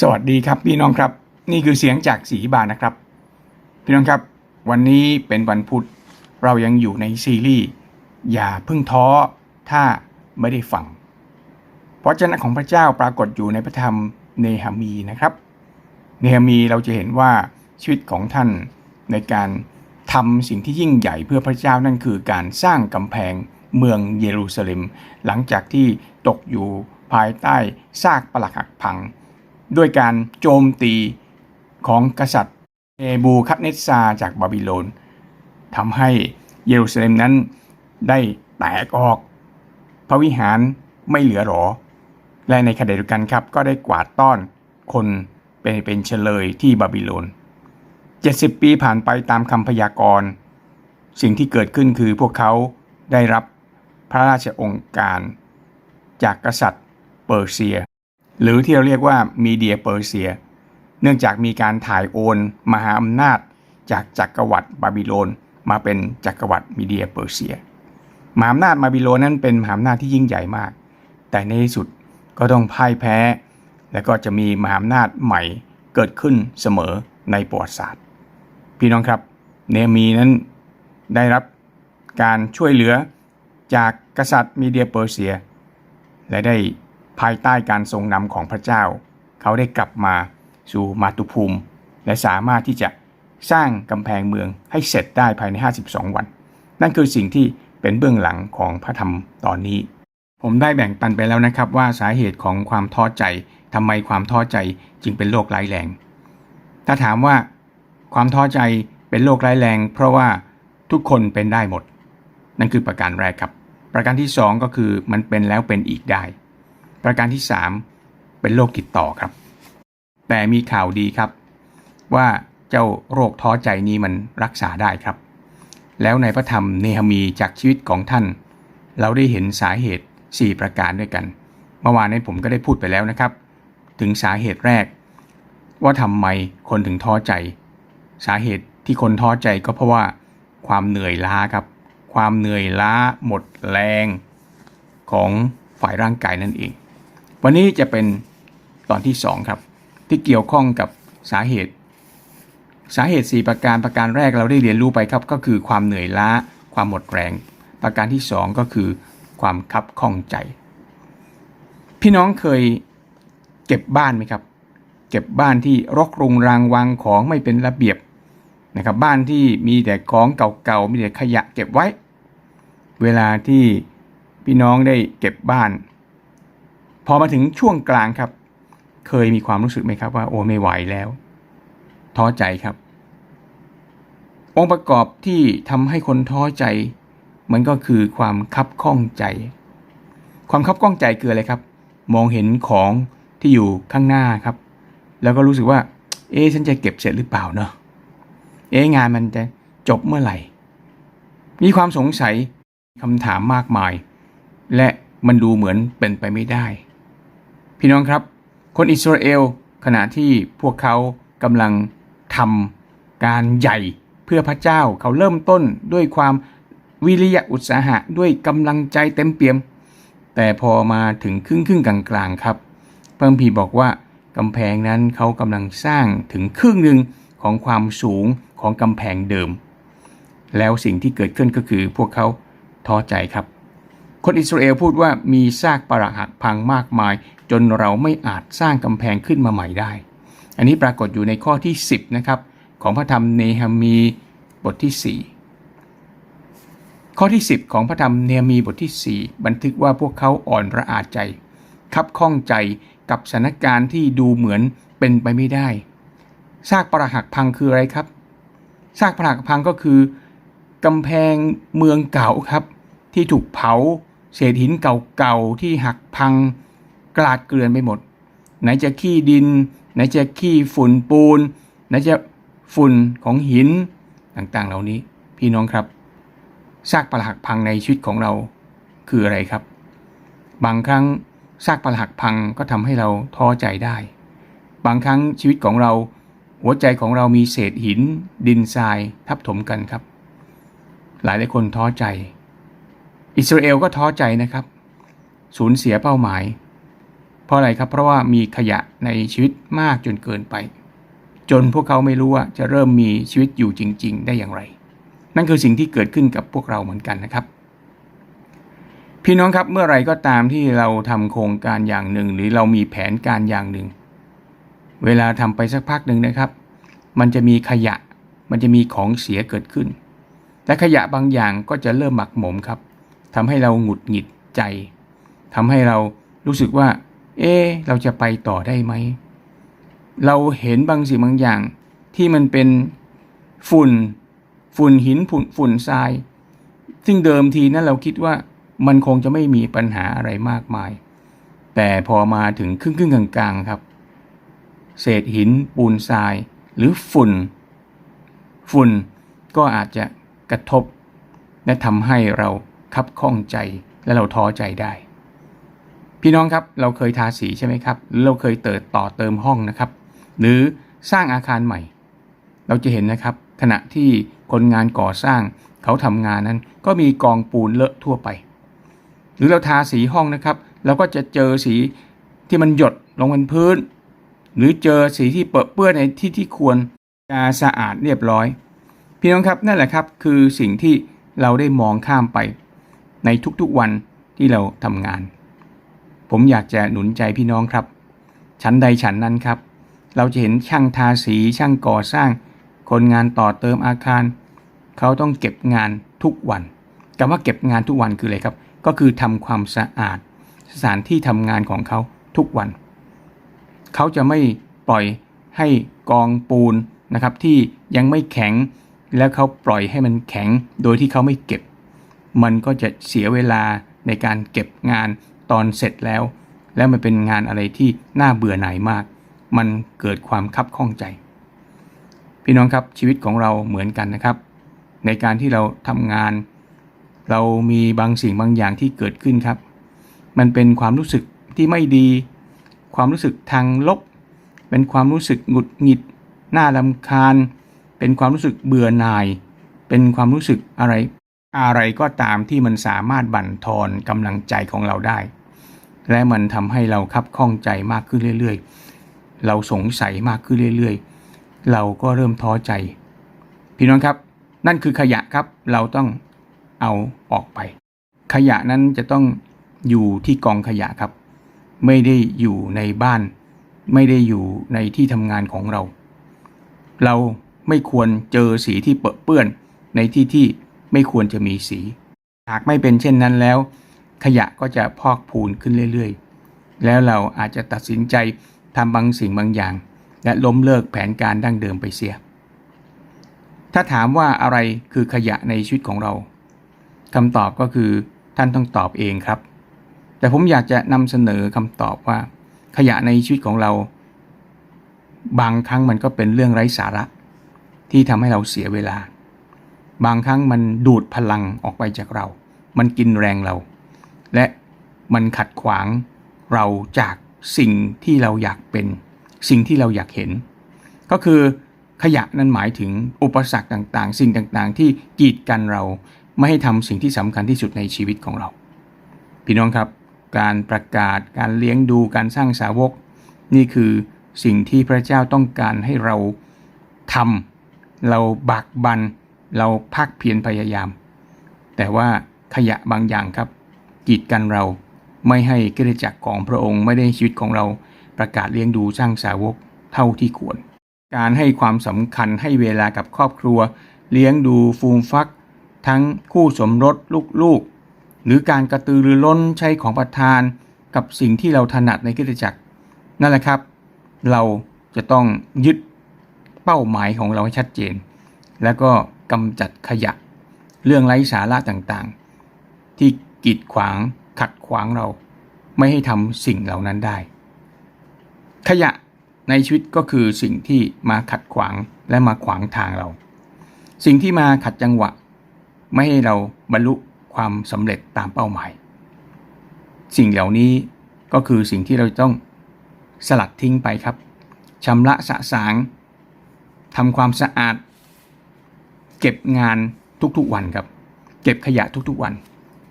สวัสดีครับพี่น้องครับ นี่คือเสียงจากสีบานนะครับ พี่น้องครับ วันนี้เป็นวันพุธเรายังอยู่ในซีรีส์อย่าพิ่งท้อถ้าไม่ได้ฟังพระเจ้าของพระเจ้าปรากฏอยู่ในพระธรรมเนหามีนะครับ เนหามีเราจะเห็นว่าชีวิตของท่านในการทำสิ่งที่ยิ่งใหญ่เพื่อพระเจ้านั่นคือการสร้างกำแพงเมืองเยรูซาเล็ม หลังจากที่ตกอยู่ภายใต้ซากปรักหักพัง ด้วยการโจมตีของกษัตริย์เนบูคัดเนสซาจากบาบิโลนทำให้เยรูซาเล็มนั้นได้แตกออก พระวิหารไม่เหลือหรอ และในขณะเดียวกันครับก็ได้กวาดต้อนคนเป็นเป็นเฉลยที่บาบิโลน 70 ปีผ่านไปตามคำพยากรณ์ สิ่งที่เกิดขึ้นคือพวกเขาได้รับพระราชองค์การ จากกษัตริย์เปอร์เซีย หรือที่เราเรียกว่ามีเดียเปอร์เซีย เนื่องจากมีการถ่ายโอน มหาอำนาจ จากจักรวรรดิบาบิโลน มาเป็นจักรวรรดิมีเดียเปอร์เซีย มหาอำนาจบาบิโลนนั้นเป็นมหาอำนาจที่ยิ่งใหญ่มาก แต่ในที่สุดก็ต้องพ่ายแพ้ และก็จะมีมหาอำนาจใหม่เกิดขึ้นเสมอในประวัติศาสตร์ พี่น้องครับ เนมีนั้นได้รับการช่วยเหลือจากกษัตริย์มีเดียเปอร์เซีย และได้ ภายใต้การทรงนำของพระเจ้า เขาได้กลับมาสู่มาตุภูมิ และสามารถที่จะสร้างกำแพงเมืองให้เสร็จได้ภายใน 52 วัน นั่นคือสิ่งที่เป็นเบื้องหลังของพระธรรมตอนนี้ ผมได้แบ่งปันไปแล้วนะครับว่าสาเหตุของความท้อใจทำไมความท้อใจจึงเป็นโรคร้ายแรง ถ้าถามว่าความท้อใจเป็นโรคร้ายแรง เพราะว่าทุกคนเป็นได้หมด นั่นคือประการแรกครับ ประการที่ 2 ก็คือมันเป็นแล้วเป็นอีกได้ ประการที่ 3 เป็นโรคติดต่อครับ แต่มีข่าวดีครับ ว่าเจ้าโรคท้อใจนี้มันรักษาได้ครับ แล้วในพระธรรมเนหมีจากชีวิตของท่าน เราได้เห็นสาเหตุ 4 ประการด้วยกัน เมื่อวานนี้ผมก็ได้พูดไปแล้วนะครับ ถึงสาเหตุแรก ว่าทำไมคนถึงท้อใจ สาเหตุที่คนท้อใจก็เพราะว่าความเหนื่อยล้าครับ ความเหนื่อยล้าหมดแรงของฝ่ายร่างกายนั่นเอง วันนี้จะเป็นตอนที่ 2 ครับ ที่เกี่ยวข้องกับสาเหตุ สาเหตุ 4 ประการประการแรกเราได้เรียนรู้ไปครับ ก็คือความเหนื่อยล้า ความหมดแรง ประการที่ 2 ก็คือความคับข้องใจ พี่น้องเคยเก็บบ้านไหมครับ เก็บบ้านที่รกรุงรังวางของไม่เป็นระเบียบนะครับบ้านที่มีแต่ของเก่าๆมีแต่ขยะเก็บไว้ เวลาที่พี่น้องได้เก็บบ้าน พอมาถึงช่วงกลางครับ เคยมีความรู้สึกไหมครับว่าโอ้ไม่ไหวแล้วท้อใจครับ องค์ประกอบที่ทำให้คนท้อใจ มันก็คือความคับข้องใจ ความคับข้องใจคืออะไรครับ มองเห็นของที่อยู่ข้างหน้าครับ แล้วก็รู้สึกว่า เอ๊ฉันจะเก็บเสร็จหรือเปล่าเนาะเอ๊งานมันจะจบเมื่อไหร่ มีความสงสัยคำถามมากมาย และมันดูเหมือนเป็นไปไม่ได้ พี่น้องครับ คนอิสราเอลขณะที่พวกเขากำลังทำการใหญ่เพื่อพระเจ้าเขาเริ่มต้นด้วยความวิริยะอุตสาหะด้วยกำลังใจเต็มเปี่ยม แต่พอมาถึงครึ่งครึ่งกลางๆครับพระคัมภีบอกว่ากำแพงนั้นเขากำลังสร้างถึงครึ่งหนึ่งของความสูงของกำแพงเดิม แล้วสิ่งที่เกิดขึ้นก็คือพวกเขาท้อใจครับ คนอิสราเอลพูดว่ามีซากปรักหักพังมากมาย จนเราไม่อาจสร้างกำแพงขึ้นมาใหม่ได้ อันนี้ปรากฏอยู่ในข้อที่ 10นะครับของพระธรรมเนหมีบทที่ 4 ข้อที่ 10 ของพระธรรมเนหมีบทที่ 4 บันทึกว่าพวกเขาอ่อนระอาใจ คับข้องใจกับสถานการณ์ที่ดูเหมือนเป็นไปไม่ได้ซากปรักหักพังคืออะไรครับซากปรักหักพังก็คือกำแพงเมืองเก่าครับ ที่ถูกเผา เศษหินเก่าๆที่หักพังกลาดเกลื่อนไปหมด ไหนจะขี้ดิน ไหนจะขี้ฝุ่นปูน ไหนจะฝุ่นของหินต่างๆ เหล่านี้ พี่น้องครับซากปรักหักพังในชีวิตของเราคืออะไรครับ บางครั้งซากปรักหักพังก็ทำให้เราท้อใจได้ บางครั้งชีวิตของเรา หัวใจของเรามีเศษหิน ดินทรายทับถมกันครับ หลายหลายคนท้อใจ อิสราเอลก็ท้อใจนะครับสูญเสียเป้าหมาย เพราะอะไรครับ เพราะว่ามีขยะในชีวิตมากจนเกินไป จนพวกเขาไม่รู้ว่าจะเริ่มมีชีวิตอยู่จริง ๆ ได้อย่างไร นั่นคือสิ่งที่เกิดขึ้นกับพวกเราเหมือนกันนะครับ พี่น้องครับเมื่อไรก็ตามที่เราทำโครงการอย่างหนึ่ง หรือเรามีแผนการอย่างหนึ่ง เวลาทำไปสักพักหนึ่งนะครับ มันจะมีขยะ มันจะมีของเสียเกิดขึ้น และขยะบางอย่างก็จะเริ่มหมักหมมครับ ทำให้เราหงุดหงิดใจทำให้เรารู้สึกว่า เอ๊เราจะไปต่อได้ไหม เราเห็นบางสิ่งบางอย่างที่มันเป็นฝุ่น ฝุ่นหินฝุ่นฝุ่นทราย ซึ่งเดิมทีนั้นเราคิดว่ามันคงจะไม่มีปัญหาอะไรมากมาย แต่พอมาถึงครึ่งครึ่งกลางๆครับ เศษหินปูนทรายหรือฝุ่น ฝุ่นก็อาจจะกระทบ และทำให้เรา คับข้องใจและเราท้อใจได้ พี่น้องครับเราเคยทาสีใช่ไหมครับ เราเคยเติดต่อเติมห้องนะครับ หรือสร้างอาคารใหม่ เราจะเห็นนะครับ ขณะที่คนงานก่อสร้างเขาทำงานนั้น ก็มีกองปูนเลอะทั่วไป หรือเราทาสีห้องนะครับ เราก็จะเจอสีที่มันหยดลงบนพื้น หรือเจอสีที่เปื้อนในที่ที่ควรจะสะอาดเรียบร้อย พี่น้องครับนั่นแหละครับคือสิ่งที่เราได้มองข้ามไป ในทุกๆวันที่เราทำงาน ผมอยากจะหนุนใจพี่น้องครับ ชั้นใดชั้นนั้นครับ เราจะเห็นช่างทาสีช่างก่อสร้าง คนงานต่อเติมอาคาร เขาต้องเก็บงานทุกวันคำว่าเก็บงานทุกวันคืออะไรครับ ก็คือทำความสะอาด สถานที่ทำงานของเขาทุกวัน เขาจะไม่ปล่อยให้กองปูนนะครับที่ยังไม่แข็ง แล้วเขาปล่อยให้มันแข็งโดยที่เขาไม่เก็บ มันก็จะเสียเวลาในการเก็บงานตอนเสร็จแล้ว แล้วมันเป็นงานอะไรที่น่าเบื่อหน่ายมาก มันเกิดความคับข้องใจ พี่น้องครับชีวิตของเราเหมือนกันนะครับ ในการที่เราทำงาน เรามีบางสิ่งบางอย่างที่เกิดขึ้นครับ มันเป็นความรู้สึกที่ไม่ดี ความรู้สึกทางลบ เป็นความรู้สึกหงุดหงิดน่าลำคาญ เป็นความรู้สึกเบื่อหน่าย เป็นความรู้สึกอะไร อะไรก็ตามที่มันสามารถบั่นทอนกำลังใจของเราได้ และมันทำให้เราคับข้องใจมากขึ้นเรื่อยๆ เราสงสัยมากขึ้นเรื่อยๆ เราก็เริ่มท้อใจ พี่น้องครับ นั่นคือขยะครับเราต้องเอาออกไป ขยะนั้นจะต้องอยู่ที่กองขยะครับ ไม่ได้อยู่ในบ้าน ไม่ได้อยู่ในที่ทำงานของเรา เราไม่ควรเจอสีที่เปรอะเปื้อนในที่ที่ ไม่ควรจะมีสี หากไม่เป็นเช่นนั้นแล้ว ขยะก็จะพอกพูนขึ้นเรื่อยๆ แล้วเราอาจจะตัดสินใจทำบางสิ่งบางอย่าง และล้มเลิกแผนการดั้งเดิมไปเสีย ถ้าถามว่าอะไรคือขยะในชีวิตของเราคำตอบก็คือท่านต้องตอบเองครับ แต่ผมอยากจะนำเสนอคำตอบว่า ขยะในชีวิตของเรา บางครั้งมันก็เป็นเรื่องไร้สาระ ที่ทำให้เราเสียเวลา บางครั้งมันดูดพลังออกไปจากเรา มันกินแรงเรา และมันขัดขวางเราจากสิ่งที่เราอยากเป็น สิ่งที่เราอยากเห็น ก็คือขยะนั้นหมายถึงอุปสรรคต่างๆ สิ่งต่างๆ ที่กีดกันเราไม่ให้ทำสิ่งที่สำคัญที่สุดในชีวิตของเรา พี่น้องครับ การประกาศการเลี้ยงดูการสร้างสาวก นี่คือสิ่งที่พระเจ้าต้องการให้เราทำเราบักบัน เราพักเพียรพยายาม แต่ว่าขยะบางอย่างครับ กีดกันเราไม่ให้กิจจักรของพระองค์ไม่ได้ชีวิตของเราประกาศเลี้ยงดูสร้างสาวกเท่าที่ควร การให้ความสำคัญให้เวลากับครอบครัว เลี้ยงดูฟูมฟัก ทั้งคู่สมรสลูกๆ หรือการกระตือรือร้นใช้ของประทาน กับสิ่งที่เราถนัดในกิจจักร นั่นแหละครับ เราจะต้องยึดเป้าหมายของเราให้ชัดเจน แล้วก็ กำจัดขยะ เรื่องไร้สาระต่างๆ ที่กีดขวางขัดขวางเรา ไม่ให้ทำสิ่งเหล่านั้นได้ ขยะในชีวิตก็คือสิ่งที่มาขัดขวางและมาขวางทางเรา สิ่งที่มาขัดจังหวะ ไม่ให้เราบรรลุความสำเร็จตามเป้าหมาย สิ่งเหล่านี้ก็คือสิ่งที่เราต้องสลัดทิ้งไปครับชำระสะสางทำความสะอาด เก็บงานทุกๆวันครับ เก็บขยะทุกๆวัน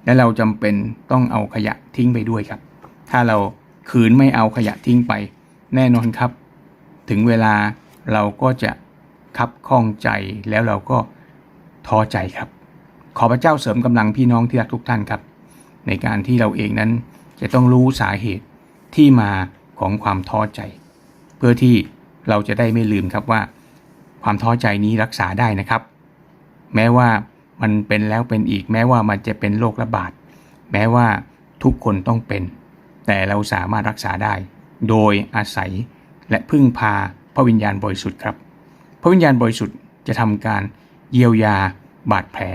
และเราจำเป็นต้องเอาขยะทิ้งไปด้วยครับ ถ้าเราขืนไม่เอาขยะทิ้งไป แน่นอนครับ ถึงเวลาเราก็จะคับข้องใจแล้วเราก็ท้อใจครับ ขอพระเจ้าเสริมกำลังพี่น้องที่รักทุกท่านครับ ในการที่เราเองนั้นจะต้องรู้สาเหตุที่มาของความท้อใจ เพื่อที่เราจะได้ไม่ลืมครับว่า ความท้อใจนี้รักษาได้นะครับ แม้ว่ามันเป็นแล้วเป็นอีก แม้ว่ามันจะเป็นโรคระบาด แม้ว่าทุกคนต้องเป็น แต่เราสามารถรักษาได้ โดยอาศัยและพึ่งพาพระวิญญาณบริสุทธิ์ครับ พระวิญญาณบริสุทธิ์จะทำการเยียวยาบาดแผล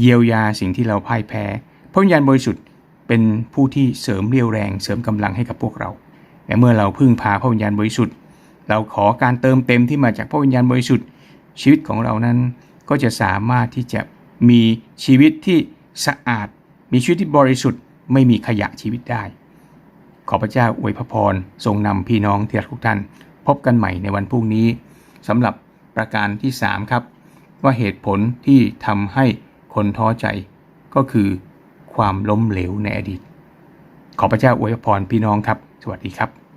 เยียวยาสิ่งที่เราพ่ายแพ้ พระวิญญาณบริสุทธิ์เป็นผู้ที่เสริมเรียวแรง เสริมกำลังให้กับพวกเราและเมื่อเราพึ่งพาพระวิญญาณบริสุทธิ์ เราขอการเติมเต็มที่มาจากพระวิญญาณบริสุทธิ์ ชีวิตของเรานั้น ก็จะสามารถที่จะมีชีวิตที่สะอาด มีชีวิตที่บริสุทธิ์ ไม่มีขยะชีวิตได้ ขอพระเจ้าอวยพระพรทรงนำพี่น้องที่รักทุกท่าน พบกันใหม่ในวันพรุ่งนี้สำหรับประการที่ 3 ครับ ว่าเหตุผลที่ทำให้คนท้อใจ ก็คือความล้มเหลวในอดีต ขอพระเจ้าอวยพรพี่น้องครับ สวัสดีครับ